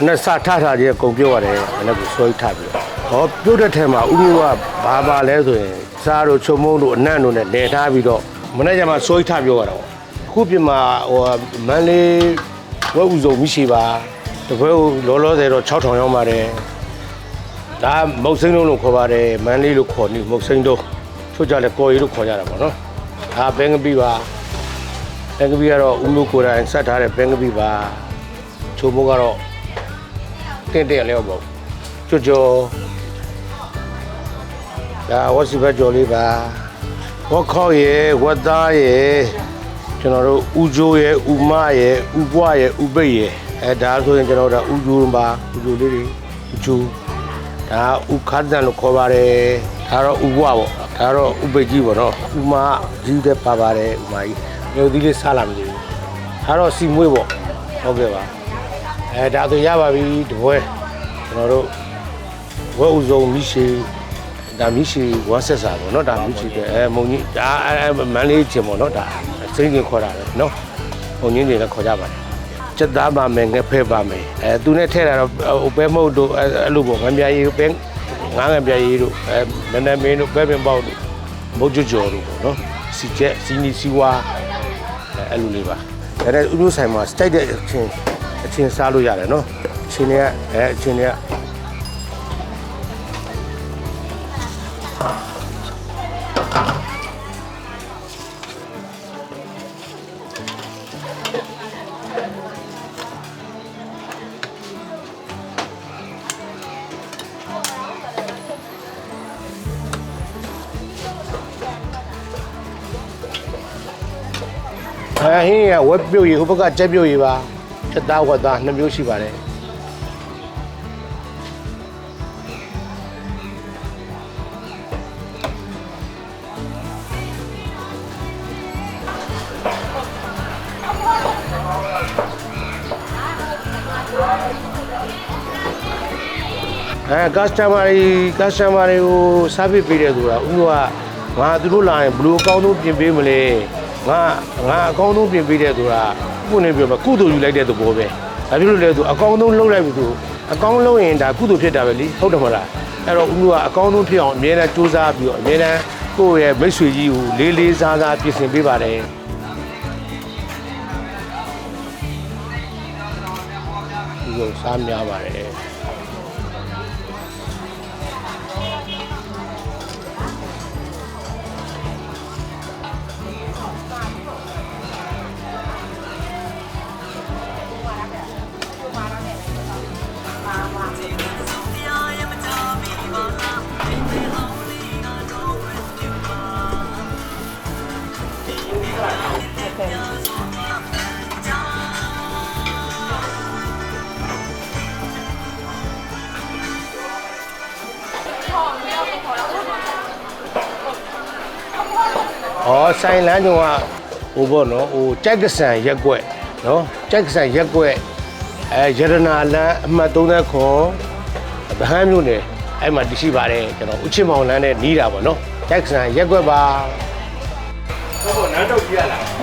နဲ့စထထားခြင်းအကုန်ပြုတ်ရတယ်အဲ့ဒါကိုဆွဲထပြီးတော့ဟောပြုတ်တဲ့ထဲမှာဥမျိုးကဘာပါလဲဆိုရင်စားတို့ချုံမုံတို့အနံ့တို့နဲ့လဲထားပြီးတော့မနေ့ကမှဆွဲထပြောရတာပေါ့အခုပြင်မှာဟိုမန်းလေးဝက်ဥစုံမရှိပါတပွဲကိုလောလောဆယ်တော့6000ရောက်ပါတယ်ဒါမုတ်စိမ်းလုံးလို့ခေါ်ပါတယ်မန်းလေးလို့ခေါ်နေမုတ်စိမ်းတော့ချို့ကြလဲကော်ရီလို့ခေါ်ကြတာပေါ့နော်ဒါဘင်္ဂပီပါဘင်္ဂပီကတော့ဥမျိုးကိုယ်တိုင်ဆက်ထားတဲ့ဘင်္ဂပီပါချုံမုံကတော့ တင့်တယ်လည်းပေါ့ကြော်ကြော်ဒါဝစီဘကြော်လေးပါဝက်ခေါက်ရယ်ဝက်သားရယ်ကျွန်တော်တို့ဥဂျိုးရယ်ဥမရယ်ဥပွားရယ်ဥပိတ်ရယ်အဲဒါဆိုရင်ကျွန်တော်တို့ဥဂျိုးပါဥဂျိုးလေးတွေဥဂျိုးဒါဥခတ်တန်လို့ခေါ်ပါတယ်ဒါတော့ဥပွားပေါ့ဒါတော့ဥပိတ်ကြီးပေါ့နော်ဥမကြီးတဲ့ပါပါတယ်ဥမကြီးမျိုးသီးလေးစားလာမလို့ဒါတော့စီမွေးပေါ့ဟုတ်ကဲ့ပါ အဲဒါဆိုရပါပြီတပွဲကျွန်တော်တို့ဝဲဥစုံမိရှိဒါမိရှိဝါဆက်စာပေါ့နော်ဒါမိရှိတဲ့အဲမုံကြီးဒါအဲမန်းလေးချင်းပေါ့နော်ဒါစိမ့်ကြီးခေါ်တာပဲနော်မုံကြီးတွေလည်းခေါ်ကြပါတယ်ချက်သားပါမယ်ငက်ဖဲပါမယ်အဲသူနဲ့ထဲတာတော့ဟိုပဲမဟုတ်တို့အဲအဲ့လိုပေါ့ငပြားရီပဲငားငပြားရီတို့အဲနည်းနည်းမင်းတို့ပဲပင်ပေါက်တို့မုတ်ကြကြော်တို့ပေါ့နော်စီချက်စီနီစီဝါအဲအဲ့လိုလေးပါဒါနဲ့ဥမျိုးဆိုင်မှာစတိုက်တဲ့အချင်း အချင်းစားလို့ရတယ်နော်အချင်းတွေကအဲအချင်းတွေကအဲဟင်းကဝက်ပြုတ်ရီဟိုဘက်ကကြက်ပြုတ်ရီပါ ချက်သားဝက်သားနှစ်မျိုးရှိပါတယ်အဲ customer တွေ customer တွေကို service ပေးတဲ့သူကဥပမာငါသူတို့လာရင်ဘယ်လိုအကောင်းဆုံးပြင်ပေးမလဲငါငါအကောင်းဆုံးပြင်ပေးတဲ့သူက ခုနေပြောမှာကုသိုလ်ယူလိုက်တဲ့သဘောပဲဒါဖြစ်လို့လေသူအကောင်းဆုံးလုပ်လိုက်ပြီသူအကောင်းလုပ်ရင်ဒါကုသိုလ်ဖြစ်တာပဲလीဟုတ်တယ်မဟုတ်လားအဲ့တော့ဥပမာအကောင်းဆုံးဖြစ်အောင်အမြဲတမ်းစူးစမ်းပြီးတော့အမြဲတမ်းကိုယ့်ရဲ့မိတ်ဆွေကြီးကိုလေးလေးစားစားပြင်ဆင်ပေးပါတယ်ဒီလိုစားများပါတယ်။ ဩဆိုင်လန်းကျော်ကဟိုပေါ့နော်ဟိုကြိုက်ကဆန်ရက်ကွက်နော်ကြိုက်ကဆန်ရက်ကွက်အဲရတနာလန်းအမှတ်30ခွန်ဗဟန်းမြို့နယ်အဲ့မှာတရှိပါတယ်ကျွန်တော်ဦးချစ်မောင်လန်းနဲ့နီးတာပေါ့နော်ကြိုက်ကဆန်ရက်ကွက်ပါဟုတ်ပေါ့နန်းတော့ကြီးရလား